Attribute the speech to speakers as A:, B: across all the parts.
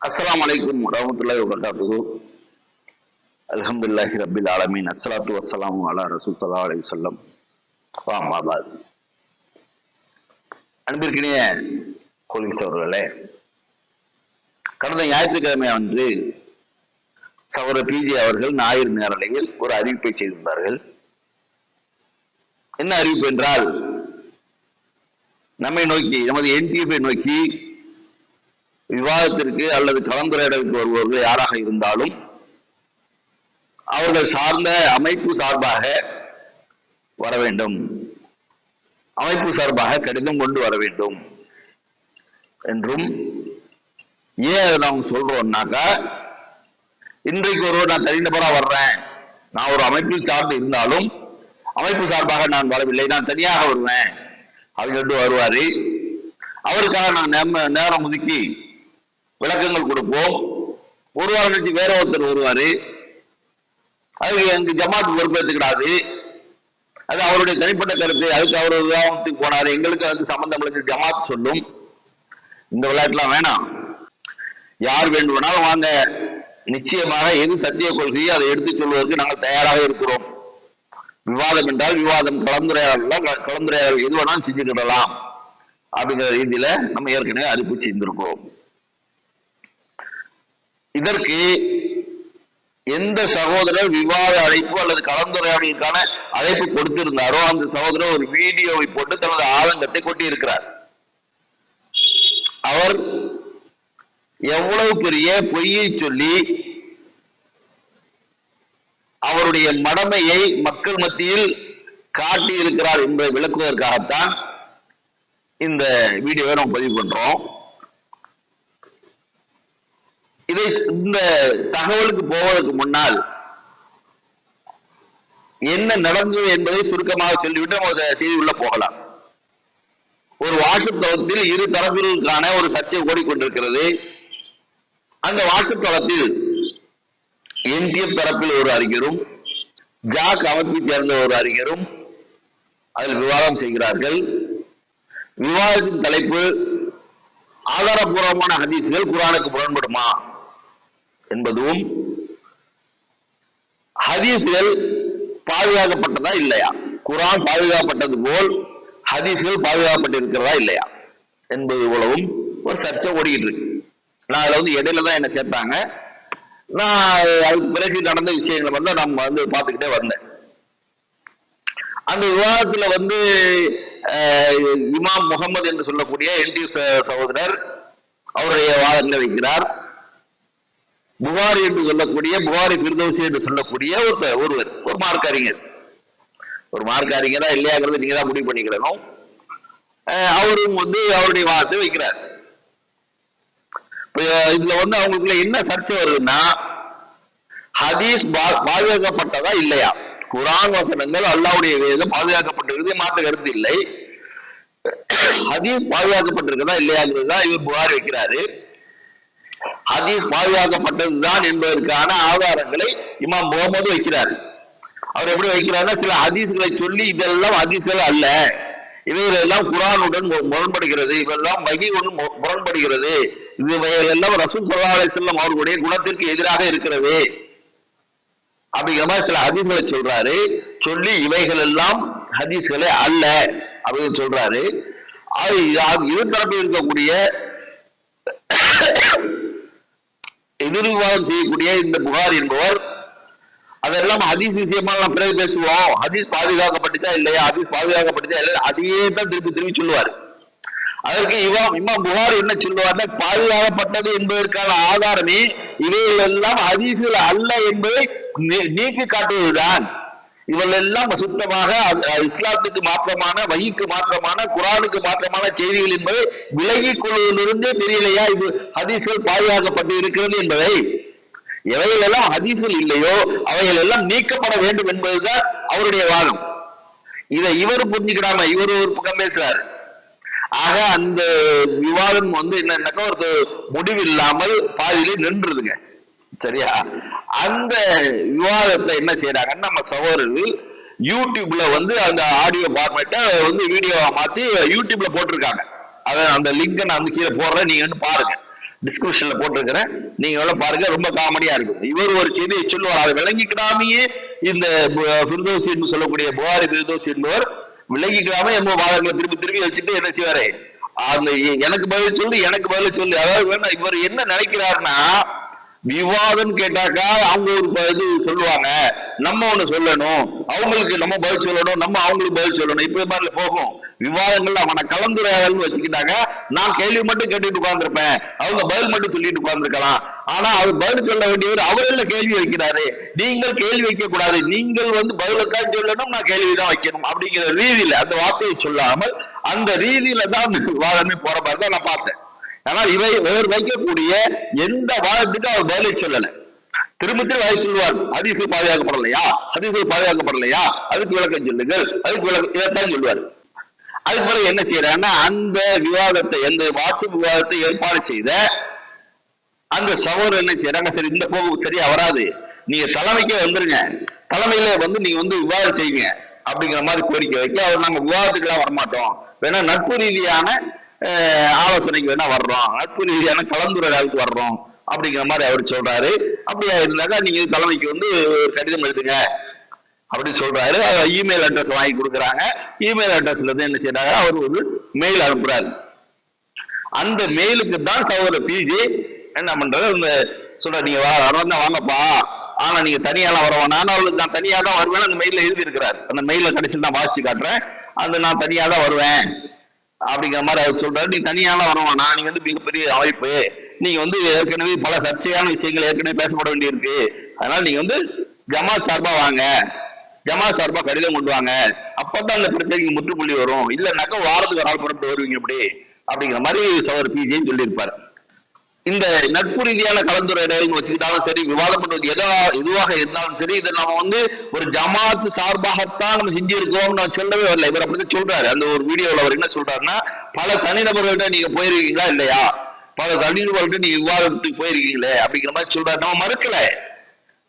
A: அஸ்லாம் அலைக்கும் ரஹமத்துல்லாஹி வபரகாத்துஹு அல்ஹம்துலில்லாஹி ரப்பில் ஆலமீன் அஸ்ஸலாத்து வஸ்ஸலாமு அலா ரசூல் ஸல்லல்லாஹு அலைஹி வஸல்லம் வா அம்மா அன்பிற்கினிய கோலிஸ் அவர்களே கடந்த ஞாயிற்றுக்கிழமை அன்று சகோதர பிஜி அவர்கள் ஞாயிறு நேரலையில் ஒரு அறிவிப்பை செய்திருந்தார்கள். என்ன அறிவிப்பு என்றால் நம்மை நோக்கி நமது என்டிஎஃபை நோக்கி விவாதத்திற்கு அல்லது கலந்துரையாடலுக்கு வருபவர்கள் யாராக இருந்தாலும் அவர்கள் சார்ந்த அமைப்பு சார்பாக வர வேண்டும். அமைப்பு சார்பாக கடிதம் கொண்டு வர வேண்டும் என்றும் ஏன் அதை நாம் சொல்றோம்னாக்கா இன்றைக்கு ஒரு நான் தனிநபராக வர்றேன். நான் ஒரு அமைப்பில் சார்ந்து இருந்தாலும் அமைப்பு சார்பாக நான் வரவில்லை. நான் தனியாக வருவேன். அப்படின்னு வருவாரு. அவருக்காக நான் நேரம் ஒதுக்கி விளக்கங்கள் கொடுப்போம். ஒரு வாரம் கழிச்சு வேற ஒருத்தர் வருவாரு. அதுக்கு எங்க ஜமாத் பொறுப்பேற்றுக்கிடாது அது அவருடைய தனிப்பட்ட கருத்து. அதுக்கு அவர் விவாதத்துக்கு போனாரு. எங்களுக்கு அதுக்கு சம்பந்தம் இல்லை ஜமாத் சொல்லும். இந்த விளையாட்டுலாம் வேணாம். யார் வேண்டுமானாலும் வாங்க. நிச்சயமாக எது சத்திய கொள்கையோ அதை எடுத்துச் சொல்வதற்கு நாங்கள் தயாராக இருக்கிறோம். விவாதம் என்றால் விவாதம். கலந்துரையாடலாம் கலந்துரையாடல் எது வேணாலும் செஞ்சுக்கிடலாம். அப்படிங்கிற ரீதியில நம்ம ஏற்கனவே அறிவிப்பு செய்திருக்கிறோம். இதற்கு எந்த சகோதரர் விவாத அழைப்பு அல்லது கலந்துரையாடலுக்கான அழைப்பு கொடுத்திருந்தாரோ அந்த சகோதரர் ஒரு வீடியோவை போட்டு தனது ஆதங்கத்தை கொட்டியிருக்கிறார். அவர் எவ்வளவு பெரிய பொய்யை சொல்லி அவருடைய மடமையை மக்கள் மத்தியில் காட்டியிருக்கிறார் என்பதை விளக்குவதற்காகத்தான் இந்த வீடியோவை நம்ம பதிவு பண்றோம். இதை இந்த தகவலுக்கு போவதற்கு முன்னால் என்ன நடந்தது என்பதை சுருக்கமாக சொல்லிவிட்டு செய்தி உள்ள போகலாம். ஒரு வாட்ஸ்அப் தளத்தில் இரு தரப்பினருக்கான ஒரு சர்ச்சை ஓடிக்கொண்டிருக்கிறது. அந்த வாட்ஸ்அப் தளத்தில் என்டிஎஃப் தரப்பில் ஒரு அறிஞரும் ஜாக் அமைப்பை சேர்ந்த ஒரு அறிஞரும் அதில் விவாதம் செய்கிறார்கள். விவாதத்தின் தலைப்பு ஆதாரபூர்வமான ஹதீஸ்கள் குரானுக்கு முரண்படுமா என்பதும் ஹதீஸ்கள் பாதுகாக்கப்பட்டதா இல்லையா? குரான் பாதுகாக்கப்பட்டது போல் ஹதீஸ்கள் பாதுகாக்கப்பட்டிருக்கிறதா இல்லையா? என்பது போலவும் ஒரு சர்ச்சை ஓடிக்கிட்டு இருக்கு. நான் அதில் வந்து இடையில தான் என்ன சேர்த்தாங்க. நான் அதுக்கு பிறகு நடந்த விஷயங்களை வந்து நம்ம வந்து பார்த்துக்கிட்டே வந்தேன். அந்த விவாதத்துல வந்து இமாம் முகமது என்று சொல்லக்கூடிய என்டி சகோதரர் அவருடைய வாதங்களை வைக்கிறார். புகாரி என்று சொல்லக்கூடிய புகாரி பிர்தோசி என்று சொல்லக்கூடிய ஒருத்தர் ஒருவர் ஒரு மார்க் அறிஞர் ஒரு மார்க் அறிஞரா இல்லையாங்கிறது நீங்க தான் முடிவு பண்ணிக்கிடணும். அவரும் வந்து அவருடைய வாதத்தை வைக்கிறார். இப்ப இதுல வந்து அவங்களுக்குள்ள என்ன சர்ச்சை வருதுன்னா ஹதீஸ் பா- பாதுகாக்கப்பட்டதா இல்லையா? குரான் வசனங்கள் அல்லாவுடைய வேதம் பாதுகாக்கப்பட்டிருக்கிறது மாற்ற கருத்து இல்லை. ஹதீஸ் பாதுகாக்கப்பட்டிருக்கதா இல்லையாங்கிறது தான் இவர் புகார் வைக்கிறாரு. ஹதீஸ் பாதுகாக்கப்பட்டதுதான் என்பதற்கான ஆதாரங்களை இமாம் முகமது வைக்கிறார். அவர் எப்படி வைக்கிறாருன்னா சில ஹதீஸ்களை சொல்லி இதெல்லாம் ஹதீஸ்கள் அல்ல. இவைகள் எல்லாம் குரானுடன் முரண்படுகிறது. இவெல்லாம் வகியுடன் மு- முரண்படுகிறது. இவைகள் எல்லாம் ரசூல் சல்லா செல்லம் அவர்களுடைய குணத்திற்கு எதிராக இருக்கிறது. அப்படிங்கிற மாதிரி சில ஹதீஸ்களை சொல்றாரு. சொல்லி இவைகள் எல்லாம் ஹதீஸ்களே அல்ல அப்படின்னு சொல்றாரு. அது இரு தரப்பில் இருக்கக்கூடிய எதிர்விவாதம் செய்யக்கூடிய இந்த புகார் என்பவர் அதெல்லாம் ஹதீஸ் விஷயமா நம்ம பிறகு பேசுவோம். ஹதீஸ் பாதுகாக்கப்பட்டுச்சா இல்லையா? ஹதீஸ் பாதுகாக்கப்பட்டுச்சா இல்லையா? அதையே தான் திருப்பி திருப்பி சொல்லுவார். அதற்கு இவா இமாம் புகார் என்ன சொல்லுவார்னா பாதுகாக்கப்பட்டது என்பதற்கான ஆதாரமே இவைகள் எல்லாம் ஹதீசுகள் அல்ல என்பதை நீ- நீக்கி காட்டுவதுதான். இவள் எல்லாம் சுத்தமாக இஸ்லாத்துக்கு மாற்றமான வகிக்கு மாற்றமான குரானுக்கு மாற்றமான செய்திகள் என்பதை விலகிக் கொள்வதிலிருந்தே தெரியலையா? இது ஹதீஸ்கள் பாதுகாக்கப்பட்டு இருக்கிறது என்பதை. எவைகள் எல்லாம் ஹதீஸ்கள் இல்லையோ அவைகள் எல்லாம் நீக்கப்பட வேண்டும் என்பதுதான் அவருடைய வாதம். இதை இவர் புரிஞ்சுக்கிடாம இவர் ஒரு பக்கம் பேசுறாரு. ஆக அந்த விவாதம் வந்து என்னன்னாக்கா ஒரு முடிவு இல்லாமல் பாதியிலே நின்றுதுங்க. சரியா? அந்த விவாதத்தை என்ன செய்யறாங்கன்னா நம்ம சகோதரர்கள் யூடியூப்ல வந்து அந்த ஆடியோ ஃபார்மேட்டை வந்து வீடியோவா மாத்தி யூடியூப்ல போட்டிருக்காங்க. அதை அந்த லிங்கை நான் வந்து கீழே போடுறேன். நீங்க வந்து பாருங்க. டிஸ்கிரிப்ஷன்ல போட்டிருக்கிறேன். நீங்க எவ்வளவு பாருங்க. ரொம்ப காமெடியா இருக்கும். இவர் ஒரு செய்தியை சொல்லுவார். அதை விளங்கிக்கிடாமையே இந்த பிரிதோசி என்று சொல்லக்கூடிய புகாரி பிரிதோசி என்பவர் விளங்கிக்கிடாம எம்ம வாதங்களை திருப்பி திருப்பி வச்சுட்டு என்ன செய்வாரு? அந்த எனக்கு பதில் சொல்லு எனக்கு பதில் சொல்லு. அதாவது வேணா இவர் என்ன நினைக்கிறாருன்னா விவாதம் கேட்டாக்கா அவங்க ஒரு ப- இது சொல்லுவாங்க. நம்ம ஒண்ணு சொல்லணும். அவங்களுக்கு நம்ம பதில் சொல்லணும். நம்ம அவங்களுக்கு பதில் சொல்லணும். இப்ப மாதிரி போகும். விவாதங்கள்ல அவனை கலந்துரையாடல் வச்சுக்கிட்டாங்க நான் கேள்வி மட்டும் கேட்டுட்டு உட்காந்துருப்பேன் அவங்க பதில் மட்டும் சொல்லிட்டு உட்காந்துருக்கலாம் ஆனா அவர் பதில் சொல்ல வேண்டியவர் அவரில் கேள்வி வைக்கிறாரு. நீங்கள் கேள்வி வைக்க கூடாது நீங்கள் வந்து பதிலுக்காக சொல்லணும் நான் கேள்விதான் வைக்கணும் அப்படிங்கிற ரீதியில அந்த வார்த்தையை சொல்லாமல் அந்த ரீதியில தான் விவாதமே போற மாதிரி தான் நான் பார்த்தேன். ஆனால் இவை இவர் வைக்கக்கூடிய எந்த வாதத்துக்கும் அவர் பதிலை சொல்லல. திரும்ப திரும்ப அதை சொல்லுவார். ஹதீஸு பாதுகாக்கப்படலையா? ஹதீஸு பாதுகாக்கப்படலையா? அதுக்கு விளக்கம் சொல்லுங்கள். அதுக்கு விளக்கம் இதைத்தான் சொல்லுவார். அதுக்கு பிறகு என்ன செய்யறாங்கன்னா அந்த விவாதத்தை எந்த வாட்ஸ்அப் விவாதத்தை ஏற்பாடு செய்த அந்த சகோதரர் என்ன செய்யறாங்க சரி இந்த போக்கு சரியா வராது. நீங்க தலைமைக்கே வந்துருங்க. தலைமையில வந்து நீங்க வந்து விவாதம் செய்யுங்க. அப்படிங்கிற மாதிரி கோரிக்கை வைக்க அவர் நாங்க விவாதத்துக்குலாம் வரமாட்டோம். வேணா நட்பு ரீதியான ஆலோசனைக்கு வேணா வர்றோம். நட்பு ரீதியான கலந்துரையாளுக்கு வர்றோம். அப்படிங்கிற மாதிரி அவர் சொல்றாரு. அப்படியா இருந்தாக்கா நீங்க தலைமைக்கு வந்து ஒரு கடிதம் எழுதுங்க. அப்படின்னு சொல்றாரு. இமெயில் அட்ரஸ் வாங்கி கொடுக்குறாங்க. இமெயில் அட்ரஸ்ல இருந்து என்ன செய்யறாங்க அவர் ஒரு மெயில் அனுப்புறாரு. அந்த மெயிலுக்கு தான் சகோதர பிஜி என்ன பண்றாரு? இந்த சொல்ற நீங்க வா வந்தா வாங்கப்பா. ஆனா நீங்க தனியாலாம் வர வேணாம். அவளுக்கு நான் தனியா தான் வருவேன் அந்த மெயில எழுதி இருக்கிறார் அந்த மெயில கடைசியில் நான் வாசிச்சு காட்டுறேன். அந்த நான் தனியா தான் வருவேன். அப்படிங்கிற மாதிரி அவர் சொல்றாரு. நீ தனியாலாம் வர நான் நீங்க வந்து மிகப்பெரிய அமைப்பு நீங்க வந்து ஏற்கனவே பல சர்ச்சையான விஷயங்கள் ஏற்கனவே பேசப்பட வேண்டியிருக்கு. அதனால நீங்க வந்து ஜமாத் சார்பா வாங்க. ஜமாத் சார்பா கடிதம் கொண்டு வாங்க. அப்பதான் அந்த பிரச்சனைக்கு முற்றுப்புள்ளி வரும். இல்லைனாக்கா வாரத்துக்கு ஒரு ஆள் புறப்பட்டு வருவீங்க இப்படி. அப்படிங்கிற மாதிரி சவர் பிஜேன்னு சொல்லியிருப்பாரு. இந்த நட்பு ரீதியான கலந்துரையாடல் வச்சுக்கிட்டாலும் சரி விவாதம் பண்றது எதா எதுவாக இருந்தாலும் சரி இதை நம்ம வந்து ஒரு ஜமாத்து சார்பாகத்தான் நம்ம செஞ்சிருக்கோம் நான் சொல்லவே வரல. இவர் அப்படிதான் சொல்றாரு. அந்த ஒரு வீடியோல அவர் என்ன சொல்றாருன்னா பல தனிநபர்கள்ட்ட நீங்க போயிருக்கீங்களா இல்லையா? பல தனிநபர்கள்ட்ட நீங்க விவாதத்துக்கு போயிருக்கீங்களே அப்படிங்கிற மாதிரி சொல்றாரு. நம்ம மறுக்கல.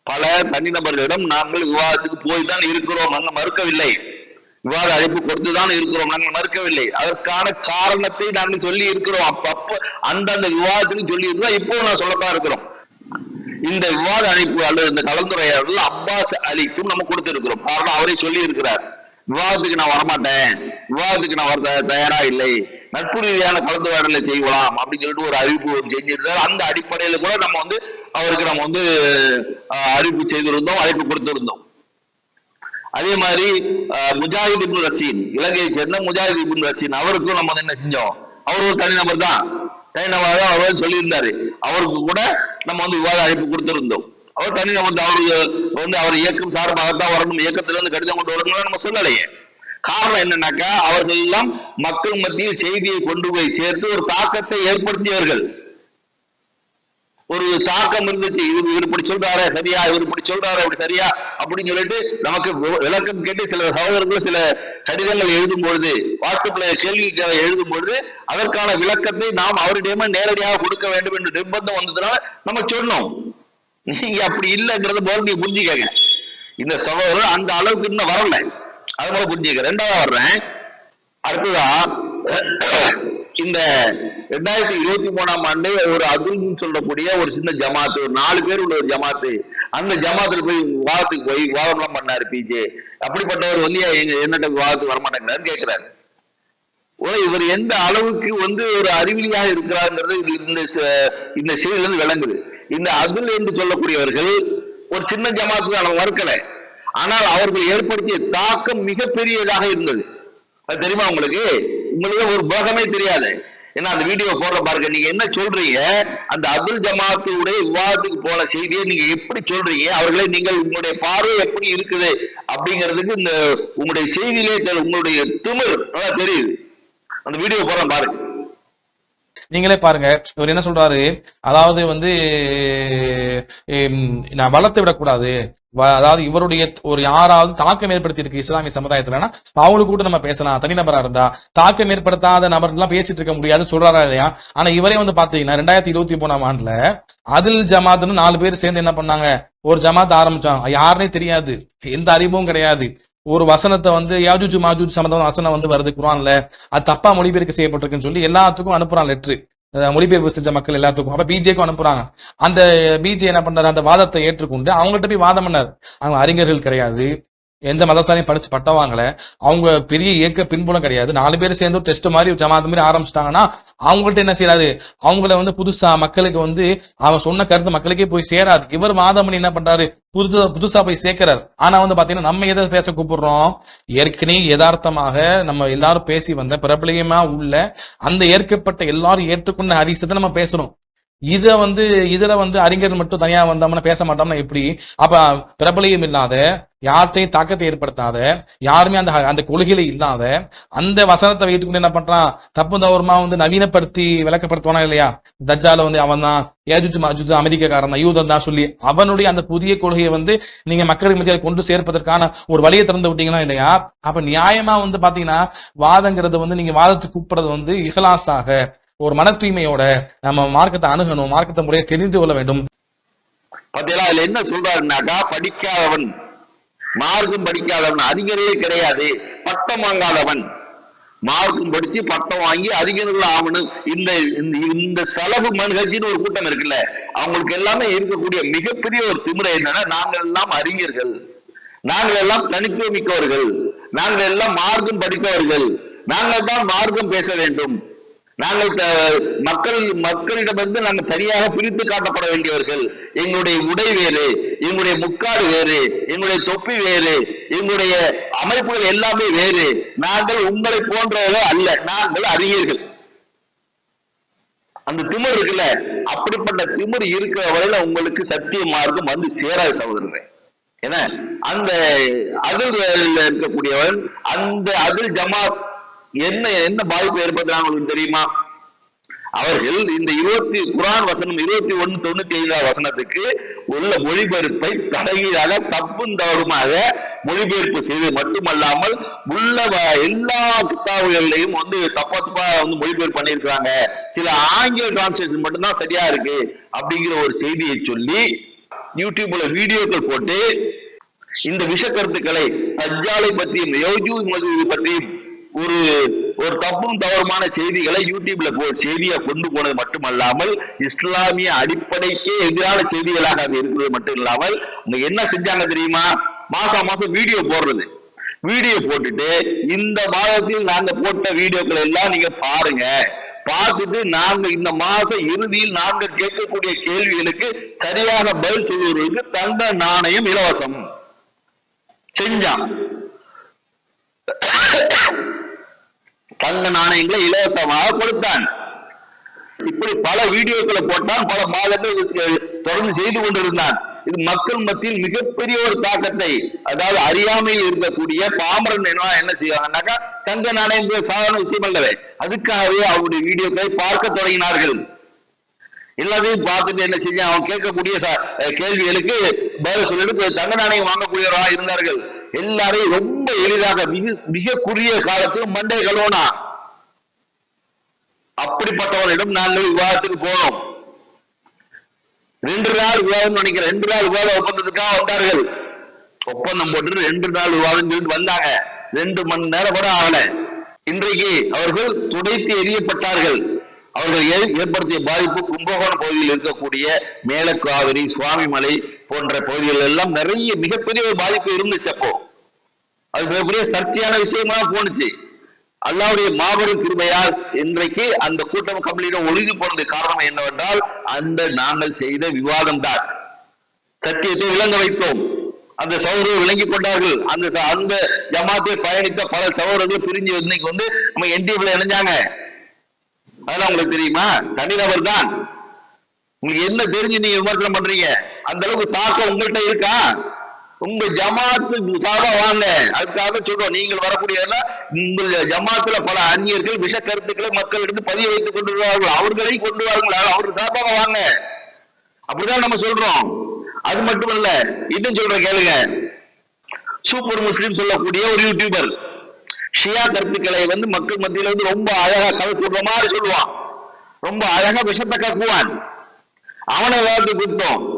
A: பல தனிநபர்களிடம் நாங்கள் விவாதத்துக்கு போய் தான் இருக்கிறோம். நாங்கள் மறுக்கவில்லை. விவாத அழைப்பு கொடுத்துதான் இருக்கிறோம். நாங்கள் மறுக்கவில்லை. அதற்கான காரணத்தை நாங்கள் சொல்லி இருக்கிறோம். அப்பப்ப அந்தந்த விவாதத்துக்கு சொல்லி இருக்கிறோம். இப்போ நான் சொல்லத்தான் இருக்கிறோம். இந்த விவாத அழைப்பு அல்லது இந்த கலந்துரையாடல் அப்பாஸ் அலிக்கும் நம்ம கொடுத்திருக்கிறோம். காரணம் அவரே சொல்லி இருக்கிறார். விவாதத்துக்கு நான் வரமாட்டேன். விவாதத்துக்கு நான் வர தயாரா இல்லை. நட்பு ரீதியான கலந்துரையாடலை செய்யலாம் அப்படின்னு சொல்லிட்டு ஒரு அறிவிப்பு ஒன்று செஞ்சிருந்தார். அந்த அடிப்படையில கூட நம்ம வந்து அவருக்கு நம்ம வந்து அஹ், அறிவிப்பு செய்திருந்தோம் அழைப்பு கொடுத்திருந்தோம். அதே மாதிரி முஜாஹித் இப்னு ரசீன் இலங்கையை சேர்ந்த முஜாஹித் இப்னு ரசீன் அவருக்கும் நம்ம வந்து என்ன செஞ்சோம்? அவர் ஒரு தனிநபர் தான். தனிநபர் தான் அவர் சொல்லியிருந்தாரு. அவருக்கு கூட நம்ம வந்து விவாத அழைப்பு கொடுத்திருந்தோம். அவர் தனிநபர் தான். அவருக்கு வந்து அவர் இயக்கம் சார்பாகத்தான் வரணும். இயக்கத்துல இருந்து கடிதம் கொண்டு வரணும்னு நம்ம சொல்லலையே. காரணம் என்னன்னாக்கா அவர்கள் எல்லாம் மக்கள் மத்தியில் செய்தியை கொண்டு போய் சேர்த்து ஒரு தாக்கத்தை ஏற்படுத்தியவர்கள். ஒரு தாக்கம் இருந்துச்சு. இது இவர் இப்படி சொல்றாரு சரியா? இவர் இப்படி சொல்றாரு அப்படி சரியா? அப்படின்னு சொல்லிட்டு நமக்கு விளக்கம் கேட்டு சில சகோதரர்கள் சில கடிதங்கள் எழுதும் பொழுது வாட்ஸ்அப்ல கேள்வி எழுதும் பொழுது அதற்கான விளக்கத்தை நாம் அவரிடமே நேரடியாக கொடுக்க வேண்டும் என்று நிர்பந்தம் வந்ததுனால நம்ம சொன்னோம். நீங்க அப்படி இல்லைங்கிறத போல நீங்க புரிஞ்சுக்கங்க இந்த சகோதரர் அந்த அளவுக்கு இன்னும் வரல. அது போல புரிஞ்சுக்க. ரெண்டாவது வர்றேன். அடுத்ததா இந்த ரெண்டாயிரத்தி இருபத்தி மூணாம் ஆண்டு ஒரு அதுல்னு சொல்லக்கூடிய ஒரு சின்ன ஜமாத்து ஒரு நாலு பேர் உள்ள ஒரு ஜமாத்து. அந்த ஜமாத்துல போய் வாதத்துக்கு போய் வாதம்லாம் பண்ணாரு பிஜே அப்படிப்பட்டவர் வந்து எங்க என்னட்ட வாதத்துக்கு வரமாட்டேங்கிறாரு கேட்கிறாரு ஓ இவர் எந்த அளவுக்கு வந்து ஒரு அறிவிலியாக இருக்கிறாங்கிறது இந்த இந்த செய்தியில இருந்து விளங்குது. இந்த அதுல் என்று சொல்லக்கூடியவர்கள் ஒரு சின்ன ஜமாத்து தான் நம்ம ஆனால் அவர்கள் ஏற்படுத்திய தாக்கம் மிகப்பெரியதாக இருந்தது. அது தெரியுமா உங்களுக்கு? உங்களுக்கு ஒரு போகமே தெரியாது. ஏன்னா அந்த வீடியோ போடுற பாருங்க நீங்க என்ன சொல்றீங்க? அந்த அப்துல் ஜமாத்துடைய விவாதத்துக்கு போன செய்தியை நீங்க எப்படி சொல்றீங்க? அவர்களை நீங்கள் உங்களுடைய பார்வை எப்படி இருக்குது? அப்படிங்கிறதுக்கு இந்த உங்களுடைய செய்தியிலே உங்களுடைய திமிர் நல்லா தெரியுது. அந்த வீடியோ போடுற பாருங்க.
B: நீங்களே பாருங்க. இவர் என்ன சொல்றாரு? அதாவது வந்து நான் வளர்த்து விடக்கூடாது. வ- அதாவது இவருடைய ஒரு யாராவது தாக்கம் ஏற்படுத்தி இருக்கு இஸ்லாமிய சமுதாயத்துலனா அவங்களுக்கு கூட நம்ம பேசலாம். தனிநபரா இருந்தா தாக்கம் ஏற்படுத்தாத நபர் எல்லாம் பேசிட்டு இருக்க முடியாதுன்னு சொல்றாரா இல்லையா? ஆனா இவரே வந்து பாத்தீங்கன்னா ரெண்டாயிரத்தி இருபத்தி மூணாம் ஆண்டுல அதில் ஜமாத்னு நாலு பேர் சேர்ந்து என்ன பண்ணாங்க? ஒரு ஜமாத் ஆரம்பிச்சாங்க யாருனே தெரியாது. எந்த அறிவும் கிடையாது. ஒரு வசனத்தை வந்து யாஜூஜ் மாஜூஜ் சம்பந்தமான வசனம் வந்து வருது குரான்ல அது தப்பா மொழிபெயர்க்க செய்யப்பட்டிருக்குன்னு சொல்லி எல்லாத்துக்கும் அனுப்புறான் லெட்ரு மொழிபெயர்ப்பு செஞ்ச மக்கள் எல்லாத்துக்கும். அப்ப பிஜேக்கும் அனுப்புறாங்க. அந்த பிஜே என்ன பண்றாரு அந்த வாதத்தை ஏற்றுக்கொண்டு அவங்கள்ட்ட போய் வாதம் பண்ணார். அவங்க அறிஞர்கள் கிடையாது. எந்த மதசாலையும் படிச்சு பட்டம் வாங்கல அவங்க பெரிய இயக்க பின்புலம் கிடையாது. நாலு பேர் சேர்ந்து டெஸ்ட் மாதிரி ஜமாத் மாதிரி ஆரம்பிச்சிட்டாங்கன்னா அவங்கள்ட்ட என்ன செய்யறாரு? அவங்கள வந்து புதுசா மக்களுக்கு வந்து அவன் சொன்ன கருத்து மக்களுக்கே போய் சேராது. இவர் மாதமணி என்ன பண்றாரு? புதுசா புதுசா போய் சேர்க்கிறார். ஆனா வந்து பாத்தீங்கன்னா நம்ம எதை பேச கூப்பிடுறோம்? ஏற்கனவே யதார்த்தமாக நம்ம எல்லாரும் பேசி வந்த பிரபலியமா உள்ள அந்த ஏற்கப்பட்ட எல்லாரும் ஏற்றுக்கொண்ட ஹரிசத்தை நம்ம பேசுறோம். இதை வந்து இதுல வந்து அறிஞர் மட்டும் தனியா வந்தோம்னா பேச மாட்டோம்னா எப்படி? அப்ப பிரபலையும் இல்லாத யார்கிட்டையும் தாக்கத்தை ஏற்படுத்தாத யாருமே அந்த அந்த கொள்கையில இல்லாத அந்த வசனத்தை வைத்துக்கொண்டு என்ன பண்றான்? தப்பு தவறுமா வந்து நவீனப்படுத்தி விளக்கப்படுத்துவானா இல்லையா? தஜ்ஜால வந்து அவன் தான் ஏஜுஜு மஜுஜ் அமெரிக்கக்காரன் தான் யூதன் தான் சொல்லி அவனுடைய அந்த புதிய கொள்கையை வந்து நீங்க மக்களுக்கு மத்தியில் கொண்டு சேர்ப்பதற்கான ஒரு வழியை திறந்து விட்டீங்கன்னா இல்லையா? அப்ப நியாயமா வந்து பாத்தீங்கன்னா வாதங்கிறது வந்து நீங்க வாதத்துக்கு கூப்பிடுறது வந்து இகலாசாக ஒரு மன தூய்மையோட நம்ம மார்க்கத்தை அணுகணும் மார்க்கத்தை முறையை தெரிந்து கொள்ள வேண்டும்.
A: பாத்தீங்களா? அதுல என்ன சொல்றாருனாக்கா படிக்காதவன் மார்க்கும் படிக்காதவன் அறிஞரே கிடையாது பட்டம் வாங்காதவன். மார்க்கும் படிச்சு பட்டம் வாங்கி அறிஞர்கள் ஆகணும். இந்த இந்த- இந்த செலவு மன்ஹஜின்னு ஒரு கூட்டம் இருக்குல்ல அவங்களுக்கு எல்லாமே இருக்கக்கூடிய மிகப்பெரிய ஒரு திமுறை என்னன்னா நாங்கள் எல்லாம் அறிஞர்கள். நாங்கள் எல்லாம் தனித்துவமிக்கவர்கள். நாங்கள் எல்லாம் மார்க்கம் படித்தவர்கள். நாங்கள் தான் மார்க்கம் பேச வேண்டும். நாங்கள் மக்கள் மக்களிடமிருந்து நாங்கள் தனியாக பிரித்து காட்டப்பட வேண்டியவர்கள். எங்களுடைய உடை வேறு எங்களுடைய முக்காடு வேறு எங்களுடைய தொப்பி வேறு எங்களுடைய அமைப்புகள் எல்லாமே வேறு. நாங்கள் உங்களை போன்றவர்கள் அல்ல நாங்கள் அறிஞர்கள் அந்த திமிர் இருக்குல்ல அப்படிப்பட்ட திமிர் இருக்கிற வரையில உங்களுக்கு சத்திய மார்க்கம் வந்து சேராது சகோதரன் ஏன்னா அந்த அதில் இருக்கக்கூடியவன் அந்த அதில் ஜமாத் என்ன என்ன பாதிப்பு ஏற்படுத்துறாங்க உங்களுக்கு தெரியுமா? அவர்கள் இந்த இருபத்தி குரான் வசனம் இருபத்தி ஒன்னு தொண்ணூத்தி ஐந்தாவது வசனத்துக்கு உள்ள மொழிபெயர்ப்பை தடையீடாக தப்பும் தவறுமாக மொழிபெயர்ப்பு செய்து மட்டுமல்லாமல் உள்ள வ- எல்லா கித்தாபுகள்லையும் வந்து தப்பா தப்பா வந்து மொழிபெயர்ப்பு பண்ணியிருக்கிறாங்க. சில ஆங்கில டிரான்ஸ்லேஷன் மட்டும்தான் சரியா இருக்கு அப்படிங்கிற ஒரு செய்தியை சொல்லி யூடியூப்ல வீடியோக்கள் போட்டு இந்த விஷ கருத்துக்களை தஜ்ஜாலை பற்றியும் யோஜூத் மது பற்றியும் ஒரு ஒரு தப்பும் தவறுமான செய்திகளை யூடியூப்ல போ செய்தியா கொண்டு போனது மட்டுமல்லாமல் இஸ்லாமிய அடிப்படைக்கே எதிரான செய்திகளாக அது இருக்கிறது மட்டும் இல்லாமல் அவங்க என்ன செஞ்சாங்க தெரியுமா? மாசம் மாசம் வீடியோ போடுறது. வீடியோ போட்டுட்டு இந்த மாதத்தில் நாங்க போட்ட வீடியோக்கள் எல்லாம் நீங்க பாருங்க. பார்த்துட்டு நாங்க இந்த மாத இறுதியில் நாங்கள் கேட்கக்கூடிய கேள்விகளுக்கு சரியாக பதில் சொல்வதற்கு தங்க நாணயம் இலவசம். செஞ்சான் தங்க நாணயங்களை இலவசமாக கொடுத்தான். இப்படி பல வீடியோக்களை போட்டான் பல மாதங்கள் தொடர்ந்து செய்து கொண்டிருந்தான். இது மக்கள் மத்தியில் மிகப்பெரிய ஒரு தாக்கத்தை அதாவது அறியாமையில் இருக்கக்கூடிய பாமரன் என்ன என்ன செய்வாங்கன்னாக்கா தங்க நாணயங்கள் சாதாரண விஷயம் அல்லவே. அதுக்காகவே அவருடைய வீடியோக்களை பார்க்க தொடங்கினார்கள். எல்லாத்தையும் பார்த்துட்டு என்ன செஞ்சு அவன் கேட்கக்கூடிய ச- கேள்விகளுக்கு பதில் சொல்லிட்டு தங்க நாணயம் வாங்கக்கூடியவராக இருந்தார்கள். எல்லாரையும் ரொம்ப எளிதாக மிக மிக குறுகிய காலத்தில் மண்டே கழுவனா. அப்படிப்பட்டவனிடம் நாங்கள் விவாதத்துக்கு போனோம். ரெண்டு நாள் விவாதம் நினைக்கிறேன். ரெண்டு நாள் விவாத ஒப்பந்தத்துக்காக வந்தார்கள். ஒப்பந்தம் போட்டு ரெண்டு நாள் விவாதம் சொல்லிட்டு வந்தாங்க. ரெண்டு மணி நேரம் கூட ஆகல. இன்றைக்கு அவர்கள் துடைத்து எரியப்பட்டார்கள் அவர்கள் ஏற்படுத்திய பாதிப்பு கும்பகோணம் பகுதியில் இருக்கக்கூடிய மேலக்காவிரி சுவாமிமலை போன்ற பகுதிகள் எல்லாம் நிறைய மிகப்பெரிய ஒரு பாதிப்பு இருந்துச்சு அப்போ. அது மிகப்பெரிய சர்ச்சையான விஷயமா போனுச்சு அல்லாவுடைய மாபெரும் கிருமையால் இன்றைக்கு அந்த கூட்டம் கம்பளியிடம் ஒழுங்கி போனது காரணம் என்னவென்றால் அந்த நாங்கள் செய்த விவாதம் தான் சத்தியத்தை விளங்க வைத்தோம். அந்த சகோதரர்கள் விளங்கி கொண்டார்கள். அந்த ச- அந்த ஜமாத்தை பயணித்த பல சகோதரர்கள் பிரிஞ்சு இன்னைக்கு வந்து நம்ம என்டிஎஃப்ல இணைஞ்சாங்க. அதெல்லாம் உங்களுக்கு தெரியுமா? தனிநபர் தான் உங்களுக்கு என்ன தெரிஞ்சு நீங்க விமர்சனம் பண்றீங்க? அந்த அளவுக்கு தாக்கம் உங்கள்கிட்ட இருக்கா? உங்க ஜமாத்துக்காக வாங்க. அதுக்காக சொல்றோம். நீங்கள் வரக்கூடிய உங்கள் ஜமாத்துல பல அந்நியர்கள் விஷ கருத்துக்களை மக்களிடம் பதிய வைத்துக் கொண்டிருக்கிறார்கள் அவர்களையும் கொண்டு வாருங்கள் அவருக்கு சார்பாக வாங்க. அப்படிதான் நம்ம சொல்றோம். அது மட்டுமல்ல இன்னும் சொல்றேன் கேளுங்க. சூப்பர் முஸ்லீம் சொல்லக்கூடிய ஒரு யூடியூபர் ஷியா கருத்துக்களை வந்து மக்கள் மத்தியில வந்து ரொம்ப அழகா கதை சொல்ற மாதிரி சொல்லுவான். ரொம்ப அழகா விஷத்தை கக்குவான். அவனை விவாதத்துக்கு கூப்பிட்டோம்.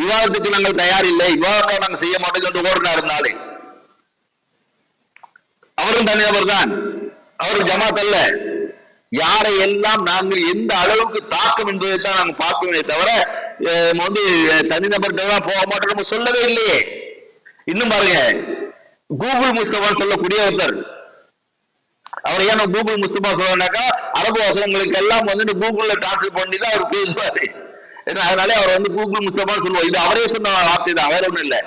A: விவாதத்துக்கு நாங்கள் தயார் இல்லை விவாதம் நாங்கள் செய்ய மாட்டோம் என்று ஓடினார் இருந்தாலே. அவரும் தனிநபர் தான் அவரும் ஜமாத் அல்ல. யாரை எல்லாம் நாங்கள் எந்த அளவுக்கு தாக்கம் என்பதை தான் நாங்கள் பார்க்கவே தவிர வந்து தனிநபர்கிட்ட தான் போக மாட்டோம் நம்ம சொல்லவே இல்லையே. இன்னும் பாருங்க. கூகுள் முஸ்தபான்னு சொல்லக்கூடிய ஒருத்தர். அவர் ஏன் கூகுள் முஸ்தபா சொல்லனாக்கா அரபு வசனங்களுக்கு எல்லாம் வந்துட்டு கூகுள்ல டிரான்ஸ்லேட் பண்ணி தான் அவர் பேசுவாரு. அதனாலே அவர் வந்து கூகுள் முஸ்தபான்னு சொல்லுவோம். இது அவரே சொன்ன வார்த்தை தான் வேற ஒண்ணும் இல்லை.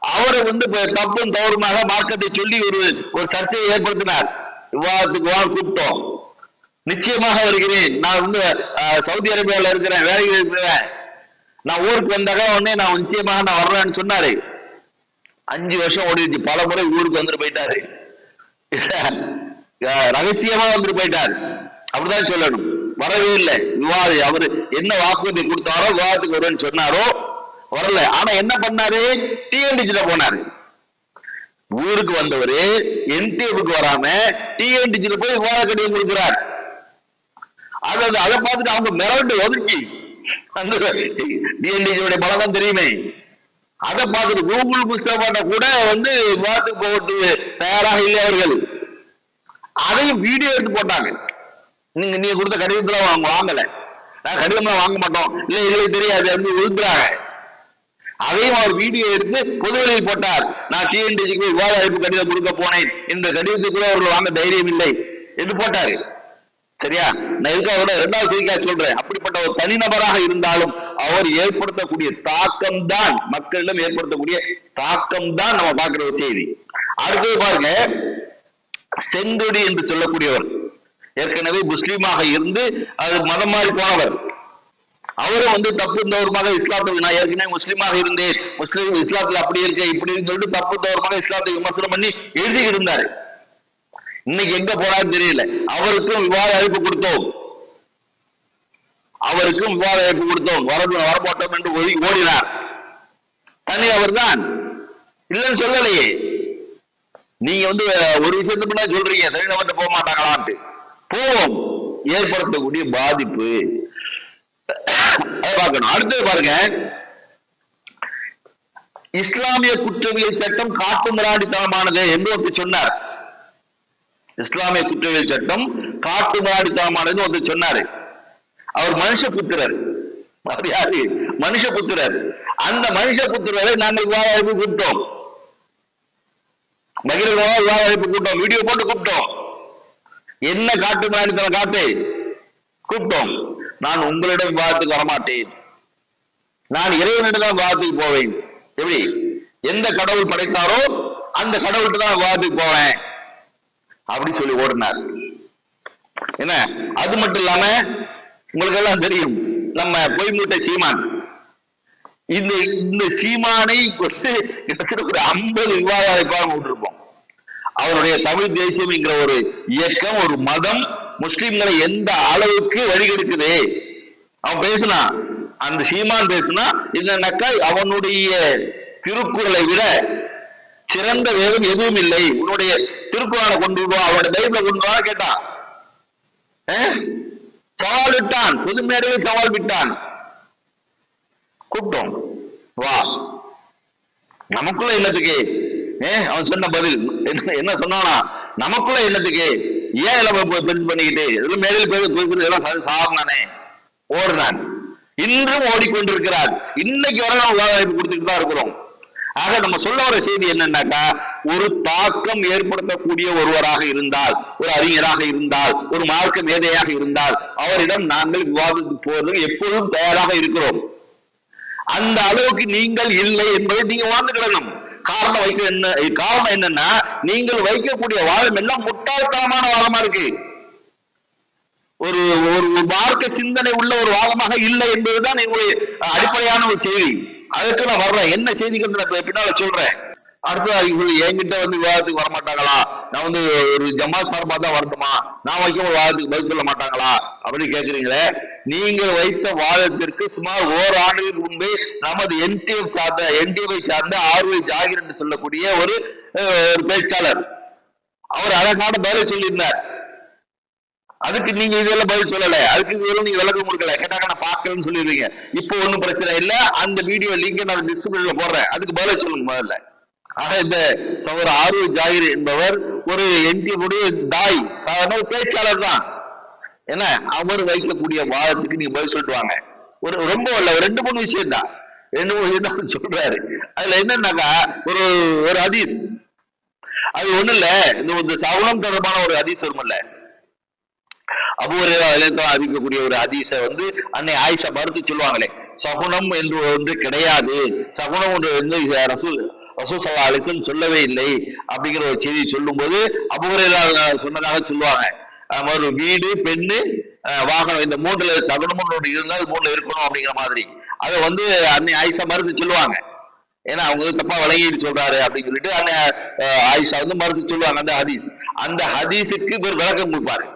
A: அவரை வந்து தப்பும் தவறுமாக மார்க்கத்தை சொல்லி ஒரு ஒரு சர்ச்சையை ஏற்படுத்தினார். விவாதத்துக்கு வா கூப்பிட்டோம். நிச்சயமாக வருகிறேன். நான் வந்து சவுதி அரேபியாவில் இருக்கிறேன் வேலையில் இருக்கிறேன். நான் ஊருக்கு வந்தாக உடனே நான் நிச்சயமாக நான் வர்றேன்னு சொன்னாரு. அஞ்சு வருஷம் ஓடிடுச்சு. பல முறை ஊருக்கு வந்துட்டு போயிட்டாரு. ரகசியமா வந்துட்டு போயிட்டார். அப்படிதான் சொல்லணும். வரவே இல்லை. விவாதி அவரு என்ன வாக்குறுதி கொடுத்தாரோ விவாதத்துக்கு வருவேன்னு சொன்னாரோ வரல. ஆனா என்ன பண்ணாரு? டிஎன்டிஜில போனாரு. ஊருக்கு வந்தவரு என்டிஎஃப்க்கு வராம டிஎன்டிஜில போய் விவாத கடிதம் கொடுக்கிறார். அது அதை பார்த்துட்டு அவங்க மிரண்டு ஒதுக்கி. அந்த டிஎன்டிஜியோட பலம் தெரியுமே. அதை பார்த்துட்டு கூகுள் புஸ்தகப்பாட்ட கூட வந்து விவாதத்துக்கு போகிறது தயாராக இல்லை அவர்கள்? அதையும் வீடியோ எடுத்து போட்டாங்க. நீங்க நீங்க கொடுத்த கடிதத்துல அவங்க வாங்கல. நான் கடிதம்லாம் வாங்க மாட்டோம். இல்ல எங்களுக்கு தெரியாது. வந்து விழுந்துறாங்க. அதையும் அவர் வீடியோ எடுத்து பொதுவெளியில் போட்டார். நான் டிஎன்டிசிக்கு விவாத அழைப்பு கடிதம் கொடுக்க போனேன். இந்த கடிதத்துக்குள்ள அவர்கள் வாங்க தைரியம் இல்லை என்று போட்டாரு. சரியா? நான் இதுக்காக இரண்டாவது செய்திக்காக சொல்றேன். அப்படிப்பட்ட ஒரு தனிநபராக இருந்தாலும் அவர் ஏற்படுத்தக்கூடிய தாக்கம் தான் மக்களிடம் ஏற்படுத்தக்கூடிய தாக்கம் தான் நம்ம பார்க்கிற ஒரு செய்தி. அடுத்தது பாருங்க செங்கொடி என்று சொல்லக்கூடியவர். ஏற்கனவே முஸ்லீமாக இருந்து அது மதம் மாறி போனவர். அவரும் வந்து தப்பு தவறுமாக இஸ்லாத்தை நான் ஏற்கனவே முஸ்லீமாக இருந்தேன். முஸ்லீம் இஸ்லாத்துல அப்படி இருக்க இப்படி சொல்லிட்டு தப்பு தவறுமாக இஸ்லாத்தை விமர்சனம் பண்ணி எழுதிக்கிட்டு இருந்தாரு. இன்னைக்கு எங்க போறாருன்னு தெரியல. அவருக்கும் விவாத அழைப்பு கொடுத்தோம். அவருக்கும் விவாத அழைப்பு கொடுத்தோம். வர வரமாட்டோம் என்று ஓடி ஓடினார். தனி அவர்தான். இல்லைன்னு சொல்லலையே. நீங்க வந்து ஒரு விஷயத்த முன்னாடி சொல்றீங்க. தனிநபர்கிட்ட போக மாட்டாங்களான்ட்டு. போவோம் ஏற்படுத்தக்கூடிய பாதிப்பு. பார்க்கணும். அடுத்தது பாருங்க. இஸ்லாமிய குற்றவியல் சட்டம் காட்டுமிராண்டித்தனமானது என்று ஒருத்தர் சொன்னார். இஸ்லாமிய குற்றவியல் சட்டம் காட்டுமிராண்டித்தனமானதுன்னு ஒருத்தர் சொன்னாரு. அவர் மனுஷ புத்திரர். அவர் யாரு? மனுஷ புத்திரர். அந்த மனுஷ புத்திரரை நாங்கள் விவாத கூப்பிட்டோம். பகிரங்கமாக விவாத கூப்பிட்டோம். வீடியோ போட்டு கூப்பிட்டோம். என்ன காட்டு மிராண்டித்தனம் காட்டு? கூப்பிட்டோம். நான் உங்களிடம் விவாதத்துக்கு வரமாட்டேன். நான் இறைவனிடம் தான் விவாதத்துக்கு போவேன். எப்படி? எந்த கடவுள் படைத்தாரோ அந்த கடவுள்கிட்ட தான் விவாதத்துக்கு போவேன். அப்படி சொல்லி ஓடினார். என்ன? அது மட்டும் இல்லாம உங்களுக்கு எல்லாம் தெரியும் நம்ம பொய்மூட்டை சீமான். இந்த இந்த சீமானை கிட்டத்தட்ட ஒரு ஐம்பது விவாத அழைப்பாக விட்டுருப்போம் அவருடைய தமிழ் தேசியம் என்கிற ஒரு இயக்கம் ஒரு மதம் முஸ்லிம்களை எந்த அளவுக்கு வழிகெடுக்குது? அவன் பேசினான் அந்த சீமான் பேசினா என்னன்னாக்கா அவனுடைய திருக்குறளை விட சிறந்த வேதம் எதுவும் இல்லை. உன்னுடைய திருக்குறளை கொண்டு வா அவனுடைய பைபிளை கொண்டு வா கேட்டான். சவால் விட்டான். பொது மேடையில் சவால் விட்டான். கூப்பிட்டோம். வா. நமக்குள்ள என்னத்துக்கு? ஏ அவன் சொன்ன பதில். என்ன என்ன சொன்னானா? நமக்குள்ள என்னத்துக்கு? ஏன் எல்லாம் பெருசு பண்ணிக்கிட்டு? இதெல்லாம் மேடையில் பேச பேசுறது எல்லாம் சாப்பிடானே ஓடுனான் இன்றும் ஓடிக்கொண்டிருக்கிறார். இன்னைக்கு வர நம்ம வாய்ப்பு கொடுத்துட்டு தான் இருக்கிறோம். ஆக நம்ம சொல்ல வர செய்தி என்னன்னாக்கா ஒரு தாக்கம் ஏற்படுத்தக்கூடிய ஒருவராக இருந்தால் ஒரு அறிஞராக இருந்தால் ஒரு மார்க்க மேதையாக இருந்தால் அவரிடம் நாங்கள் விவாதத்துக்கு போவதற்கு எப்பொழுதும் தயாராக இருக்கிறோம். அந்த அளவுக்கு நீங்கள் இல்லை என்பதை நீங்க வாழ்ந்துக்கிடணும் காரணம் வைக்க என்ன? காரணம் என்னன்னா நீங்கள் வைக்கக்கூடிய வாதம் எல்லாம் முட்டாள்தனமான வாதமா இருக்கு. ஒரு ஒரு மார்க்க சிந்தனை உள்ள ஒரு வாதமாக இல்லை என்பதுதான் எங்களுடைய அடிப்படையான ஒரு செய்தி. அதற்கு நான் வர்றேன். என்ன செய்திகள் நான் பின்னால சொல்றேன். அடுத்ததா இவங்க என்கிட்ட வந்து விவாதத்துக்கு வர மாட்டாங்களா நான் வந்து ஒரு ஜமா சார்பா தான் வரணுமா நான் வைக்கும் விவாதத்துக்கு வாதத்துக்கு பதில் சொல்ல மாட்டாங்களா? அப்படின்னு கேக்குறீங்களே நீங்கள் வைத்த வாதத்திற்கு சுமார் ஓர் ஆண்டுகளுக்கு முன்பே நமது என்டிஎஃப் சார்ந்த என்டிஎஃப் சார்ந்த ஆர்வை ஜாகிர் என்று சொல்லக்கூடிய ஒரு ஒரு பேச்சாளர். அவர் அழகான பதிலை சொல்லியிருந்தார். அதுக்கு நீங்க இதெல்லாம் பதில் சொல்லல. அதுக்கு இதெல்லாம் நீங்க விளக்கம் கொடுக்கல. கேட்டாங்க நான் பார்க்கலன்னு சொல்லிடுவீங்க இப்போ ஒன்றும் பிரச்சனை இல்ல. அந்த வீடியோ லிங்க் நான் டிஸ்கிரிப்ஷன்ல போடுறேன். அதுக்கு பதில் சொல்லுங்க முதல்ல. ஆக இந்த சகோதரர் ஆர்வ ஜாகிர் என்பவர் ஒரு என்டி தாய் சாதாரண பேச்சாளர் தான். என்ன? அவர் வைக்கக்கூடிய வாதத்துக்கு நீங்க பதில் சொல்லிட்டு வாங்க ஒரு ரொம்ப இல்ல ஒரு ரெண்டு மூணு விஷயம் தான் ரெண்டு மூணு விஷயம் தான் சொல்றாரு. அதுல என்னன்னாக்கா ஒரு ஒரு ஹதீஸ். அது ஒண்ணு இல்ல இந்த சவுனம் தொடர்பான ஒரு ஹதீஸ் வரும்ல அபூரையா அறிவிக்கக்கூடிய ஒரு ஹதீஸை வந்து அன்னை ஆயிஷா மறுத்து சொல்லுவாங்களே சகுனம் என்று ஒன்று கிடையாது. சகுனம் ஒன்று வந்து ரசூல் ரசூல் அலிசன் சொல்லவே இல்லை அப்படிங்கிற ஒரு செய்தி சொல்லும்போது அபூரையா சொன்னதாக சொல்லுவாங்க. அது மாதிரி ஒரு வீடு பெண்ணு வாகனம் இந்த மூன்றுல சகுனமும் ஒன்று இருந்தால் மூணுல இருக்கணும் அப்படிங்கிற மாதிரி. அதை வந்து அன்னை ஆயிஷா மறுத்து சொல்லுவாங்க. ஏன்னா அவங்க வந்து தப்பா விளங்கிட்டு சொல்றாரு அப்படின்னு சொல்லிட்டு அன்னை ஆயிஷா வந்து மறுத்து சொல்லுவாங்க அந்த ஹதீஸ். அந்த ஹதீஸுக்கு இவர் விளக்கம் கொடுப்பாரு.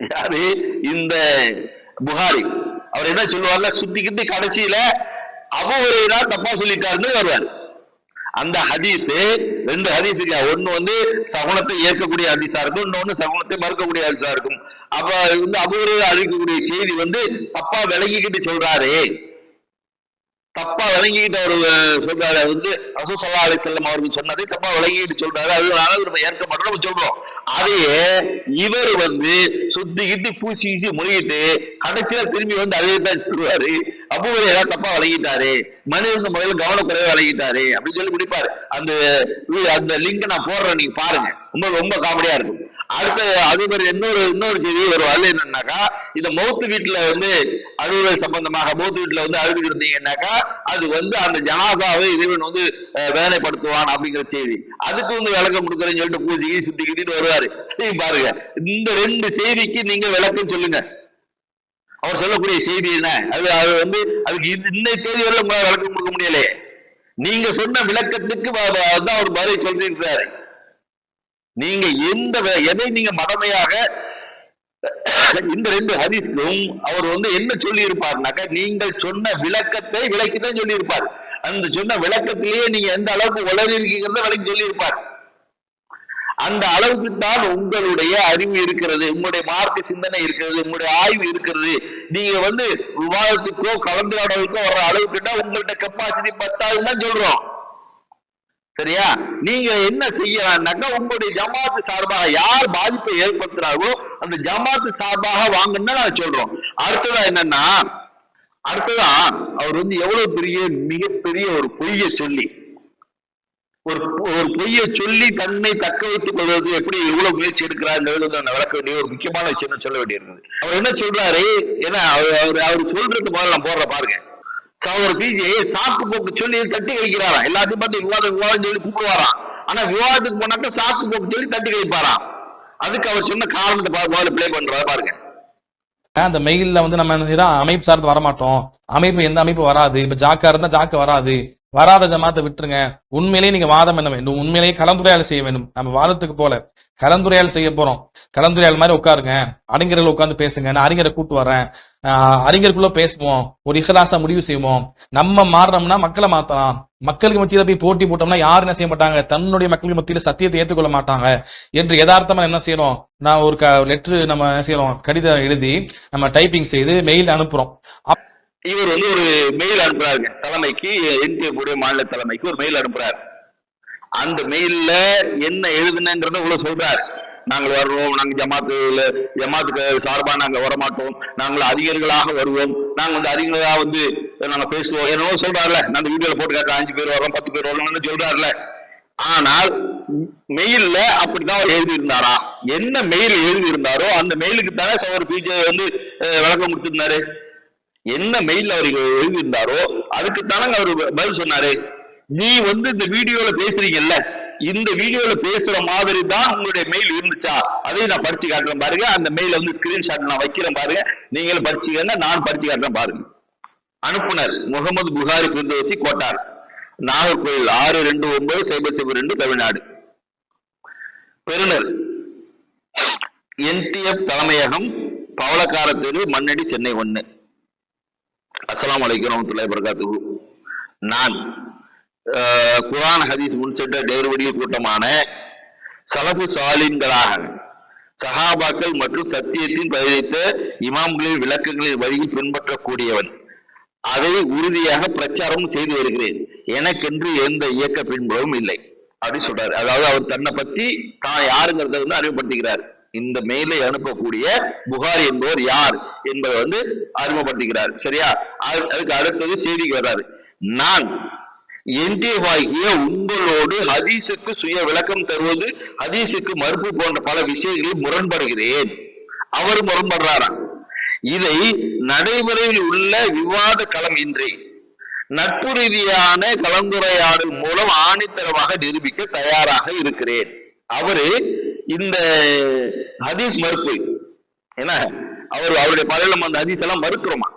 A: யாரு? இந்த புகாரி. அவர் என்ன சொல்லுவாங்க கிட்டி கடைசியில அபுஹுரைரா தப்பா சொல்லிட்டாருன்னு வருவார். அந்த ஹதீஸ் ரெண்டு ஹதீஸுக்கு ஒன்னு வந்து சகுனத்தை ஏற்கக்கூடிய ஹதீஸா இருக்கும் இன்னொன்னு சகுனத்தை மறுக்கக்கூடிய ஹதீஸா இருக்கும். அப்ப வந்து அபுஹுரைரா அழிக்கக்கூடிய செய்தி வந்து தப்பா விளங்கிக்கிட்டு சொல்றாரு. தப்பா விளங்கிட்டு ஒரு சொல்றாரு. வந்து ரசூ சல்லா அலி செல்லம் அவர்கள் சொன்னதை தப்பா விளங்கிட்டு சொல்றாரு. அதனால நம்ம ஏற்க மாட்டோம் நம்ம சொல்றோம். அதையே இவர் வந்து சுத்தி கிட்டி பூசி கீசி முழுகிட்டு கடைசியில திரும்பி வந்து அதே தான் சொல்லுவாரு. அப்போ ஏதாவது தப்பா விளங்கிட்டாரு. மனிதன் முறையில் கவனக்குறைவா விளங்கிட்டாரு அப்படின்னு சொல்லி முடிப்பாரு. அந்த அந்த லிங்க் நான் போடுறேன் நீங்க பாருங்க. ரொம்ப ரொம்ப காமெடியா இருக்கும். அடுத்த அது இன்னொரு இன்னொரு செய்தி ஒரு வரல என்னன்னாக்கா இந்த மௌத்து வீட்டுல வந்து அழுவதை சம்பந்தமாக மௌத்து வீட்டுல வந்து அழுது இருந்தீங்கன்னாக்கா அது வந்து அந்த ஜனாசாவை இறைவன் வந்து வேலைப்படுத்துவான் வேதனைப்படுத்துவான் அப்படிங்கிற செய்தி. அதுக்கு வந்து விளக்கம் கொடுக்குறேன்னு சொல்லிட்டு பூஜைக்கு சுத்தி கிட்டிட்டு வருவாரு பாருங்க இந்த ரெண்டு செய்திக்கு நீங்க விளக்கம் சொல்லுங்க. அவர் சொல்லக்கூடிய செய்தி என்ன? அது அது வந்து அதுக்கு இந்த- இன்னைக்கு தேதி வரை விளக்கம் கொடுக்க முடியலையே. நீங்க சொன்ன விளக்கத்துக்கு வ- அவர் பதில் சொல்லியிருக்கிறாரு. நீங்க எந்த எதை நீங்க மதமையாக இந்த ரெண்டு ஹதீஸ்க்கும் அவர் வந்து என்ன சொல்லி இருப்பார்னாக்க நீங்கள் சொன்ன விளக்கத்தை விளக்கிதான் சொல்லி இருப்பார் அந்த சொன்ன விளக்கத்திலேயே நீங்க எந்த அளவுக்கு உளறி இருக்கீங்கிறத விளக்கி சொல்லி இருப்பார் அந்த அளவுக்கு தான் உங்களுடைய அறிவு இருக்கிறது உங்களுடைய மார்க்க சிந்தனை இருக்கிறது உங்களுடைய ஆய்வு இருக்கிறது. நீங்க வந்து விவாதத்துக்கோ கலந்துரையாடலுக்கோ வர்ற அளவுக்கு தான் உங்கள்கிட்ட கெப்பாசிட்டி பத்தாதுன்னு தான் சொல்றோம். சரியா? நீங்க என்ன செய்யலாம்னாக்கா உங்களுடைய ஜமாத்து சார்பாக யார் பாதிப்பை ஏற்படுத்துறாரோ அந்த ஜமாத்து சார்பாக வாங்கன்னு நான் சொல்றோம். அடுத்ததா என்னன்னா அடுத்ததா அவர் வந்து எவ்வளவு பெரிய மிகப்பெரிய ஒரு பொய்ய சொல்லி ஒரு ஒரு பொய்ய சொல்லி தன்னை தக்க வைத்துக் கொள்வது எப்படி இவ்வளவு முயற்சி எடுக்கிறாருங்கிறது நான் விளக்க வேண்டிய ஒரு முக்கியமான விஷயம் சொல்ல வேண்டியிருந்தது. அவர் என்ன சொல்றாரு? ஏன்னா அவர் அவர் அவர் சொல்றது முதல்ல நான் போடுற பாருங்க. ஒரு பிஜி சாக்கு போக்கு சொல்லி தட்டி கழிக்கிறாராம். எல்லாத்தையும் பார்த்து விவாதம் விவாதம் சொல்லி கூப்பிடுவாராம். ஆனா விவாதத்துக்கு போனாக்க சாக்கு போக்கு சொல்லி தட்டி கழிப்பாராம். அதுக்கு அவர் சொன்ன காரணத்தை பா- முதல்ல ப்ளே பண்றாரு பாருங்க.
B: அந்த மெயில்ல வந்து நம்ம என்ன அமைப்பு சார்ந்து வரமாட்டோம். அமைப்பு எந்த அமைப்பு வராது. இப்ப ஜாக்கா இருந்தா ஜாக்கு வராது. வராத ஜமாத்தை விட்டுருங்க. உண்மையிலேயே நீங்க வாதம் என்ன வேண்டும். உண்மையிலேயே கலந்துரையாடல் செய்ய வேண்டும். நம்ம வாதத்துக்கு போல. கலந்துரையாடல் செய்ய போறோம். கலந்துரையாடல் மாதிரி உட்காருங்க. அறிஞர்கள் உட்கார்ந்து பேசுங்க. நான் அறிஞரை கூட்டு வரேன் ஆஹ் அறிஞருக்குள்ள பேசுவோம். ஒரு இஹலாசா முடிவு செய்வோம். நம்ம மாறினோம்னா மக்களை மாத்தலாம். மக்களுக்கு மத்தியில போய் போட்டி போட்டோம்னா யாரும் என்ன செய்ய மாட்டாங்க? தன்னுடைய மக்களுக்கு மத்தியில சத்தியத்தை ஏத்துக்கொள்ள மாட்டாங்க. என்று யதார்த்தமா என்ன செய்யறோம்? நான் ஒரு லெட்டர் நம்ம என்ன செய்யறோம்? கடிதம் எழுதி நம்ம டைப்பிங் செய்து மெயில் அனுப்புறோம்.
A: இவர் வந்து ஒரு மெயில் அனுப்புறாருங்க. தலைமைக்கு என்டிஎஃப் உடைய மாநில தலைமைக்கு ஒரு மெயில் அனுப்புறாரு. அந்த மெயில்ல என்ன எழுதுனங்கிறத உள்ள சொல்றாரு. நாங்கள் வருவோம் நாங்கள் ஜமாத்துல ஜமாத்துக்கு சார்பாக நாங்கள் வரமாட்டோம். நாங்கள் அதிகாரிகளாக வருவோம். நாங்கள் வந்து அதிகாரிகளாக வந்து நாங்கள் பேசுவோம். என்னவோ சொல்றாருல. நான் அந்த வீடியோல போட்டு காட்டுறேன். அஞ்சு பேர் வரோம் பத்து பேர் வரோம்னு சொல்றாருல. ஆனால் மெயில்ல அப்படிதான் அவர் எழுதியிருந்தாரா? என்ன மெயில் எழுதி இருந்தாரோ அந்த மெயிலுக்கு தானே சவர் பிஜே வந்து விளக்கம் கொடுத்திருந்தாரு. என்ன மெயில் அவர் எழுதியிருந்தாரோ அதுக்கு தானங்க அவர் பதில் சொன்னாரு. நீ வந்து இந்த வீடியோல பேசுறீங்கல்ல இந்த வீடியோல பேசுற மாதிரி தான் உங்களுடைய மெயில் இருந்துச்சா? அதையும் நான் படிச்சு காட்டுறேன் பாருங்க. அந்த மெயில வந்து ஸ்கிரீன்ஷாட் நான் வைக்கிறேன் பாருங்க. நீங்களும் படிச்சுக்கங்க நான் படிச்சு காட்டுறேன் பாருங்க. அனுப்புனர் முகமது புகாரி பிரிந்தோசி கோட்டார். நாகர்கோயில் ஆறு ரெண்டு ஒன்பது சைபர் சைபர் ரெண்டு தமிழ்நாடு. பெறுநர் என்டிஎஃப் தலைமையகம் பவளக்கார தெரு மண்ணடி சென்னை ஒன்று அஸ்லாம் வலைக்கம் வரமத்துல்லாஹி வரகாத்துஹு நான் குரான் குர்ஆன் ஹதீஸ் முன்சென்ற நேர்வழிய கூட்டமான சலபு சாலின்களாக சஹாபாக்கள் மற்றும் சத்தியத்தின் பதிவித்த இமாம்களின் விளக்கங்களின் வழியில் பின்பற்றக்கூடியவன். அதை உறுதியாக பிரச்சாரம் செய்து வருகிறேன். எனக்கென்று எந்த இயக்க பின்புலமும் இல்லை. அப்படி சொல்றாரு. அதாவது அவர் தன்னை பத்தி தான் யாருங்கிறத வந்து அறிமுகப்படுத்திக்கிறார் இந்த மெயிலை அனுப்பக்கூடிய புகார் என்பவர் யார் என்பதை வந்து அறிமுகப்படுத்துகிறார் சரியா? அதுக்கு அடுத்தது செய்திக்கு வர்றாரு. நான் என்டிவாகிய உங்களோடு ஹதீஸுக்கு சுய விளக்கம் தருவது ஹதீஸுக்கு மறுப்பு போன்ற பல விஷயங்களில் முரண்படுகிறேன். அவர் முரண்படுறாராம் இதை நடைமுறையில் உள்ள விவாத களம் இன்றி நட்பு ரீதியான கலந்துரையாடல் மூலம் ஆணித்தரமாக நிரூபிக்க தயாராக இருக்கிறேன். அவரு இந்த ஹதீஸ் மறுப்பு. என்ன? அவர் அவருடைய பலையில அந்த ஹதீஸ் எல்லாம் மறுக்கிறோமா?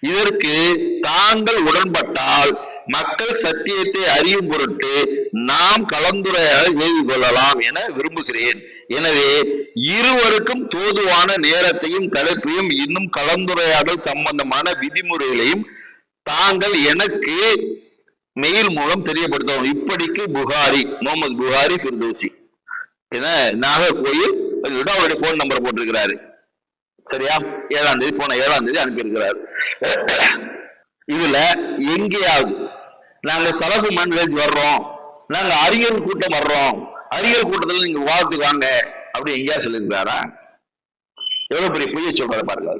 A: இதற்கு தாங்கள் உடன்பட்டால் மக்கள் சத்தியத்தை அறியும் பொருட்டு நாம் கலந்துரையாடல் செய்து கொள்ளலாம் என விரும்புகிறேன். எனவே இருவருக்கும் தோதுவான நேரத்தையும் தலைப்பையும் இன்னும் கலந்துரையாடல் சம்பந்தமான விதிமுறைகளையும் தாங்கள் எனக்கு மெயில் மூலம் தெரியப்படுத்தவும். இப்படிக்கு புகாரி முகமது புகாரி ஃபிர்தோசி. என நாகர்கோயில் விட அவருடைய போன் நம்பர் போட்டிருக்கிறாரு. சரியா? ஏழாம் தேதி போன ஏழாம் தேதி அனுப்பியிருக்கிறார். இதுல எங்கேயாவது நாங்க சலபு மன்வேஜ் வர்றோம். நாங்க அரியல் கூட்டம் வர்றோம். அரியல் கூட்டத்தில் நீங்க விவாதத்துக்கு வாங்க. அப்படி எங்கேயா சொல்லியிருக்காரா எவ்வளவு பெரிய பொய்ய சொல்றாரு பாருங்க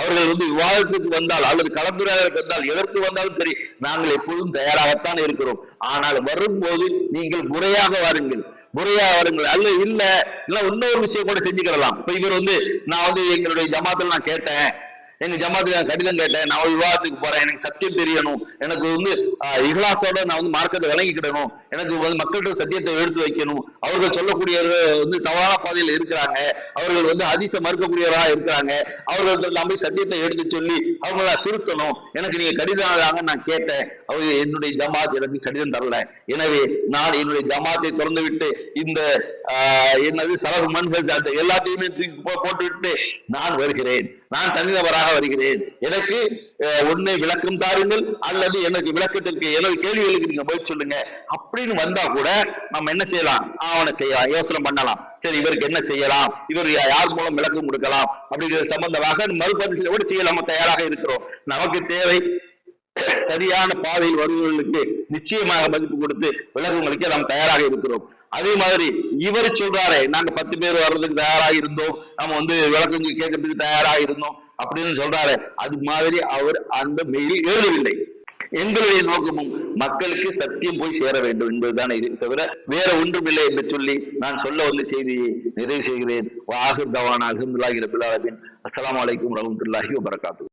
A: அவர்கள் வந்து விவாதத்துக்கு வந்தால் அல்லது கலந்துரையாடலுக்கு வந்தால் எதற்கு வந்தாலும் சரி நாங்கள் எப்பொழுதும் தயாராகத்தான் இருக்கிறோம். ஆனால் வரும்போது நீங்கள் முறையாக வாருங்கள். முறையாக வருங்கள். அல்ல இல்ல. இல்ல இன்னொரு விஷயம் கூட செஞ்சுக்கிடலாம் இப்ப இவர் வந்து நான் வந்து எங்களுடைய ஜமாத்துல நான் கேட்டேன். எங்க ஜமாத்துல நான் கடிதம் கேட்டேன். நான் விவாதத்துக்கு போறேன். எனக்கு சத்தியம் தெரியணும். எனக்கு வந்து ஆஹ், நான் வந்து மார்க்கத்தை விளங்கிக்கிடணும் எனக்கு வந்து மக்கள்கிட்ட சத்தியத்தை எடுத்து வைக்கணும். அவர்கள் சொல்லக்கூடியவர்கள் வந்து தவறான பாதையில் இருக்கிறாங்க. அவர்கள் வந்து அதிச மறுக்கக்கூடியவராக இருக்கிறாங்க. அவர்கள் நம்பி சத்தியத்தை எடுத்து சொல்லி அவங்கள திருத்தணும். எனக்கு நீங்க கடிதம் நான் கேட்டேன். அவர் என்னுடைய ஜமாத் எனக்கு கடிதம் தரல. எனவே நான் என்னுடைய ஜமாத்தை திறந்து விட்டு இந்த ஆஹ், என்னது சலகு மன்ஹஸ் அந்த எல்லாத்தையுமே தூக்கி போட்டு விட்டு நான் வருகிறேன். நான் தனிநபராக வருகிறேன். எனக்கு அஹ், விளக்கம் தாருங்கள் அல்லது எனக்கு விளக்கத்திற்கு எனது கேள்விகளுக்கு நீங்க போய் சொல்லுங்க. அப்படின்னு வந்தா கூட நம்ம என்ன செய்யலாம்? ஆவணம் செய்யலாம் யோசனை பண்ணலாம். சரி இவருக்கு என்ன செய்யலாம்? இவர் யார் மூலம் விளக்கம் கொடுக்கலாம்? அப்படிங்கிற சம்பந்தமாக மறுபரிசீலனை கூட செய்ய நம்ம தயாராக இருக்கிறோம். நமக்கு தேவை சரியான பாதையில் வருபவர்களுக்கு நிச்சயமாக மதிப்பு கொடுத்து விலகுங்களுக்கு நாம் தயாராக இருக்கிறோம். அதே மாதிரி இவர் சொல்றாரே நாங்க பத்து பேர் வர்றதுக்கு தயாராக இருந்தோம். நம்ம வந்து விளக்கம் கேட்கறதுக்கு தயாராக இருந்தோம். அப்படின்னு சொல்றாரு. அது மாதிரி அவர் அந்த மெயில் எழுதவில்லை. எங்களுடைய நோக்கமும் மக்களுக்கு சத்தியம் போய் சேர வேண்டும் என்பதுதான் இது. தவிர வேற ஒன்றுமில்லை என்று சொல்லி நான் சொல்ல வந்த செய்தியை நிறைவு செய்கிறேன். வாஹிர் தவான் அஹமதுல்லாஹி ரபில் அஸ்லாம் வலைக்கம் அலைக்கும் வபரகாத்து